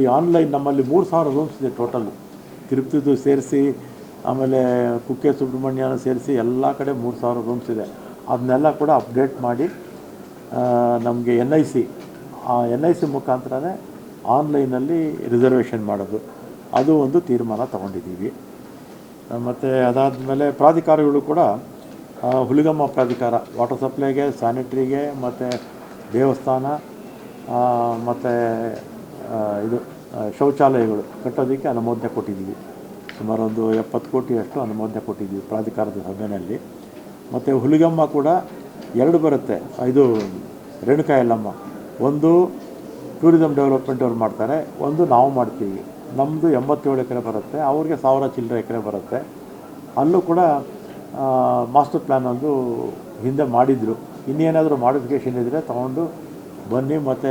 ಈ ಆನ್ಲೈನ್ ನಮ್ಮಲ್ಲಿ ಮೂರು ಸಾವಿರ ರೂಮ್ಸ್ ಇದೆ ಟೋಟಲ್ ತಿರುಪತಿದು ಸೇರಿಸಿ, ಆಮೇಲೆ ಕುಕ್ಕೆ ಸುಬ್ರಹ್ಮಣ್ಯನ ಸೇರಿಸಿ ಎಲ್ಲ ಕಡೆ ಮೂರು ಸಾವಿರ ರೂಮ್ಸ್ ಇದೆ. ಅದನ್ನೆಲ್ಲ ಕೂಡ ಅಪ್ಡೇಟ್ ಮಾಡಿ ನಮಗೆ ಎನ್ ಐ ಸಿ ಆ ಎನ್ ಐ ಸಿ ಮುಖಾಂತರನೇ ಆನ್ಲೈನಲ್ಲಿ ರಿಸರ್ವೇಷನ್ ಮಾಡೋದು. ಅದು ಒಂದು ತೀರ್ಮಾನ ತಗೊಂಡಿದ್ದೀವಿ. ಮತ್ತು ಅದಾದಮೇಲೆ ಪ್ರಾಧಿಕಾರಗಳು ಕೂಡ ಹುಲಿಗಮ್ಮ ಪ್ರಾಧಿಕಾರ ವಾಟರ್ ಸಪ್ಲೈಗೆ ಸ್ಯಾನಿಟ್ರಿಗೆ ಮತ್ತು ದೇವಸ್ಥಾನ ಮತ್ತು ಇದು ಶೌಚಾಲಯಗಳು ಕಟ್ಟೋದಕ್ಕೆ ಅನುಮೋದನೆ ಕೊಟ್ಟಿದ್ದೀವಿ. ಸುಮಾರು ಒಂದು ಎಪ್ಪತ್ತು ಕೋಟಿಯಷ್ಟು ಅನುಮೋದನೆ ಕೊಟ್ಟಿದ್ದೀವಿ ಪ್ರಾಧಿಕಾರದ ಸಭೆಯಲ್ಲಿ. ಮತ್ತು ಹುಲಿಗಮ್ಮ ಕೂಡ ಎರಡು ಬರುತ್ತೆ. ಇದು ರೇಣುಕಾ ಯಲ್ಲಮ್ಮ ಒಂದು ಟೂರಿಸಮ್ ಡೆವಲಪ್ಮೆಂಟ್ ಅವ್ರು ಮಾಡ್ತಾರೆ, ಒಂದು ನಾವು ಮಾಡ್ತೀವಿ. ನಮ್ಮದು ಎಂಬತ್ತೇಳು ಎಕರೆ ಬರುತ್ತೆ, ಅವ್ರಿಗೆ ಸಾವಿರ ಚಿಲ್ಲರೆ ಎಕರೆ ಬರುತ್ತೆ. ಅಲ್ಲೂ ಕೂಡ ಮಾಸ್ಟರ್ ಪ್ಲ್ಯಾನ್ ಒಂದು ಹಿಂದೆ ಮಾಡಿದರು. ಇನ್ನೇನಾದರೂ ಮಾಡಿಫಿಕೇಷನ್ ಇದ್ದರೆ ತೊಗೊಂಡು ಬನ್ನಿ, ಮತ್ತು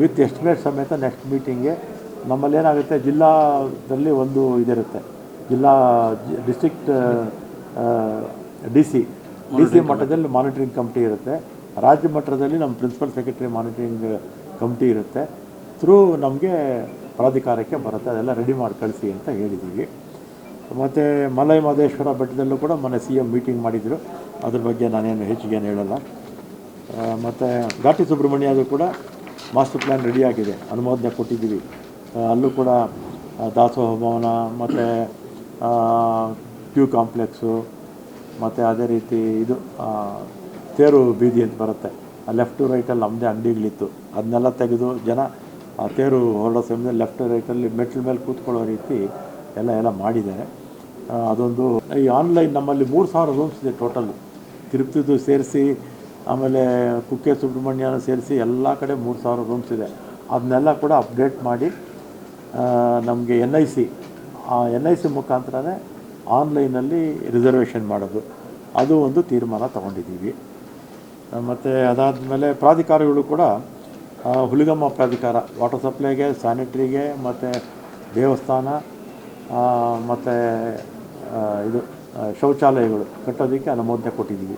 ವಿತ್ ಎಸ್ಟಿಮೇಟ್ ಸಮೇತ ನೆಕ್ಸ್ಟ್ ಮೀಟಿಂಗ್ಗೆ ನಮ್ಮಲ್ಲಿ ಏನಾಗುತ್ತೆ ಜಿಲ್ಲಾದಲ್ಲಿ ಒಂದು ಇದಿರುತ್ತೆ. ಜಿಲ್ಲಾ district D C D C ಮಟ್ಟದಲ್ಲಿ ಮಾನಿಟರಿಂಗ್ ಕಮಿಟಿ ಇರುತ್ತೆ. ರಾಜ್ಯ ಮಟ್ಟದಲ್ಲಿ ನಮ್ಮ ಪ್ರಿನ್ಸಿಪಲ್ ಸೆಕ್ರೆಟರಿ ಮಾನಿಟರಿಂಗ್ ಕಮಿಟಿ ಇರುತ್ತೆ. ಥ್ರೂ ನಮಗೆ ಪ್ರಾಧಿಕಾರಕ್ಕೆ ಬರುತ್ತೆ. ಅದೆಲ್ಲ ರೆಡಿ ಮಾಡಿ ಕಳಿಸಿ ಅಂತ ಹೇಳಿದ್ದೀವಿ ಮತ್ತು ಮಲೈ ಮಹದೇಶ್ವರ ಬೆಟ್ಟದಲ್ಲೂ ಕೂಡ ಮೊನ್ನೆ ಸಿ ಎಂ ಮೀಟಿಂಗ್ ಮಾಡಿದರು. ಅದ್ರ ಬಗ್ಗೆ ನಾನೇನು ಹೆಚ್ಚಿಗೆ ಏನು ಹೇಳಲ್ಲ ಮತ್ತು ಘಾಟಿ ಸುಬ್ರಹ್ಮಣ್ಯದು ಕೂಡ ಮಾಸ್ಟರ್ ಪ್ಲ್ಯಾನ್ ರೆಡಿಯಾಗಿದೆ ಅನುಮೋದನೆ ಕೊಟ್ಟಿದ್ದೀವಿ. ಅಲ್ಲೂ ಕೂಡ ದಾಸೋಹ ಭವನ, ಮತ್ತು ಕ್ಯೂ ಕಾಂಪ್ಲೆಕ್ಸು ಮತ್ತು ಅದೇ ರೀತಿ ಇದು ತೇರು ಬೀದಿ ಅಂತ ಬರುತ್ತೆ. ಲೆಫ್ಟ್ ಟು ರೈಟಲ್ಲಿ ನಮ್ಮದೇ ಅಂಗಡಿಗಳಿತ್ತು. ಅದನ್ನೆಲ್ಲ ತೆಗೆದು ಜನ, ಆ, ತೇರು ಹೊರಡೋ ಸಮಯದಲ್ಲಿ ಲೆಫ್ಟ್ ರೈಟಲ್ಲಿ ಮೆಟ್ಲ ಮೇಲೆ ಕೂತ್ಕೊಳ್ಳೋ ರೀತಿ ಎಲ್ಲ ಎಲ್ಲ ಮಾಡಿದ್ದಾರೆ. ಅದೊಂದು, ಈ ಆನ್ಲೈನ್ ನಮ್ಮಲ್ಲಿ ಮೂರು ಸಾವಿರ ರೂಮ್ಸ್ ಇದೆ ಟೋಟಲ್ ತಿರುಪತಿದು ಸೇರಿಸಿ ಆಮೇಲೆ ಕುಕ್ಕೆ ಸುಬ್ರಹ್ಮಣ್ಯನ ಸೇರಿಸಿ ಎಲ್ಲ ಕಡೆ ಮೂರು ಸಾವಿರ ರೂಮ್ಸ್ ಇದೆ. ಅದನ್ನೆಲ್ಲ ಕೂಡ ಅಪ್ಡೇಟ್ ಮಾಡಿ ನಮಗೆ ಎನ್ ಐ ಸಿ ಆ ಎನ್ ಐ ಸಿ ಮುಖಾಂತರನೇ ಆನ್ಲೈನಲ್ಲಿ ರಿಸರ್ವೇಷನ್ ಮಾಡೋದು. ಅದು ಒಂದು ತೀರ್ಮಾನ ತಗೊಂಡಿದ್ದೀವಿ. ಮತ್ತು ಅದಾದಮೇಲೆ ಪ್ರಾಧಿಕಾರಗಳು ಕೂಡ ಹುಲಿಗಮ್ಮ ಪ್ರಾಧಿಕಾರ ವಾಟರ್ ಸಪ್ಲೈಗೆ ಸ್ಯಾನಿಟ್ರಿಗೆ ಮತ್ತು ದೇವಸ್ಥಾನ ಮತ್ತು ಇದು ಶೌಚಾಲಯಗಳು ಕಟ್ಟೋದಕ್ಕೆ ಅನುಮೋದನೆ ಕೊಟ್ಟಿದ್ದೀವಿ.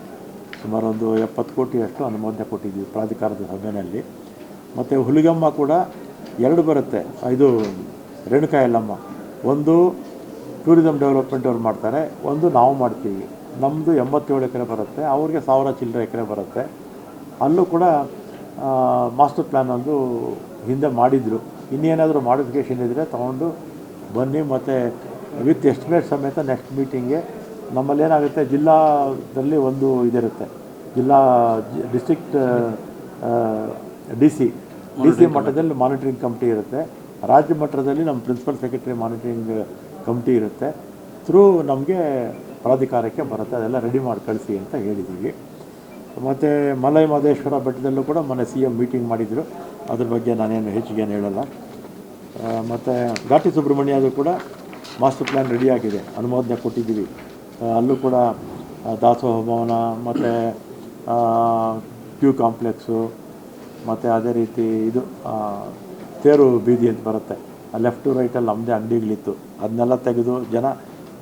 ಸುಮಾರು ಒಂದು ಎಪ್ಪತ್ತು ಕೋಟಿಯಷ್ಟು ಅನುಮೋದನೆ ಕೊಟ್ಟಿದ್ದೀವಿ ಪ್ರಾಧಿಕಾರದ ಸಭೆಯಲ್ಲಿ. ಮತ್ತು ಹುಲಿಗಮ್ಮ ಕೂಡ ಎರಡು ಬರುತ್ತೆ. ಇದು ರೇಣುಕಾ ಯಲ್ಲಮ್ಮ ಒಂದು ಟೂರಿಸಮ್ ಡೆವಲಪ್ಮೆಂಟ್ ಅವ್ರು ಮಾಡ್ತಾರೆ, ಒಂದು ನಾವು ಮಾಡ್ತೀವಿ. ನಮ್ಮದು ಎಂಬತ್ತೇಳು ಎಕರೆ ಬರುತ್ತೆ, ಅವ್ರಿಗೆ ಸಾವಿರ ಚಿಲ್ಲರೆ ಎಕರೆ ಬರುತ್ತೆ. ಅಲ್ಲೂ ಕೂಡ ಮಾಸ್ಟರ್ ಪ್ಲ್ಯಾನ್ ಒಂದು ಹಿಂದೆ ಮಾಡಿದರು. ಇನ್ನೇನಾದರೂ ಮಾಡಿಫಿಕೇಷನ್ ಇದ್ದರೆ ತೊಗೊಂಡು ಬನ್ನಿ, ಮತ್ತು ವಿತ್ ಎಸ್ಟಿಮೇಟ್ ಸಮೇತ ನೆಕ್ಸ್ಟ್ ಮೀಟಿಂಗ್ಗೆ ನಮ್ಮಲ್ಲಿ ಏನಾಗುತ್ತೆ ಜಿಲ್ಲಾದಲ್ಲಿ ಒಂದು ಇದಿರುತ್ತೆ. ಜಿಲ್ಲಾ district D C D C ಮಟ್ಟದಲ್ಲಿ ಮಾನಿಟರಿಂಗ್ ಕಮಿಟಿ ಇರುತ್ತೆ. ರಾಜ್ಯ ಮಟ್ಟದಲ್ಲಿ ನಮ್ಮ ಪ್ರಿನ್ಸಿಪಲ್ ಸೆಕ್ರೆಟರಿ ಮಾನಿಟರಿಂಗ್ ಕಮಿಟಿ ಇರುತ್ತೆ. ಥ್ರೂ ನಮಗೆ ಪ್ರಾಧಿಕಾರಕ್ಕೆ ಬರುತ್ತೆ. ಅದೆಲ್ಲ ರೆಡಿ ಮಾಡಿ ಕಳಿಸಿ ಅಂತ ಹೇಳಿದ್ದೀವಿ. ಮತ್ತು ಮಲೈ ಮಹದೇಶ್ವರ ಬೆಟ್ಟದಲ್ಲೂ ಕೂಡ ಮೊನ್ನೆ ಸಿ ಎಂ ಮೀಟಿಂಗ್ ಮಾಡಿದರು. ಅದ್ರ ಬಗ್ಗೆ ನಾನೇನು ಹೆಚ್ಚಿಗೆ ಏನು ಹೇಳಲ್ಲ. ಮತ್ತು ಘಾಟಿ ಸುಬ್ರಹ್ಮಣ್ಯದು ಕೂಡ ಮಾಸ್ಟರ್ ಪ್ಲ್ಯಾನ್ ರೆಡಿಯಾಗಿದೆ ಅನುಮೋದನೆ ಕೊಟ್ಟಿದ್ದೀವಿ. ಅಲ್ಲೂ ಕೂಡ ದಾಸೋಹ ಭವನ, ಮತ್ತು ಕ್ಯೂ ಕಾಂಪ್ಲೆಕ್ಸು ಮತ್ತು ಅದೇ ರೀತಿ ಇದು ತೇರು ಬೀದಿ ಅಂತ ಬರುತ್ತೆ. ಲೆಫ್ಟ್ ರೈಟಲ್ಲಿ ನಮ್ಮದೇ ಅಂಗಡಿಗಳಿತ್ತು. ಅದನ್ನೆಲ್ಲ ತೆಗೆದು ಜನ,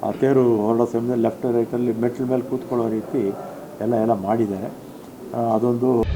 ಆ, ತೇರು ಹೊರಡೋ ಸಮಯದಲ್ಲಿ ಲೆಫ್ಟ್ ರೈಟಲ್ಲಿ ಮೆಟ್ಲ ಮೇಲೆ ಕೂತ್ಕೊಳ್ಳೋ ರೀತಿ ಎಲ್ಲ ಎಲ್ಲ ಮಾಡಿದ್ದಾರೆ. ಅದೊಂದು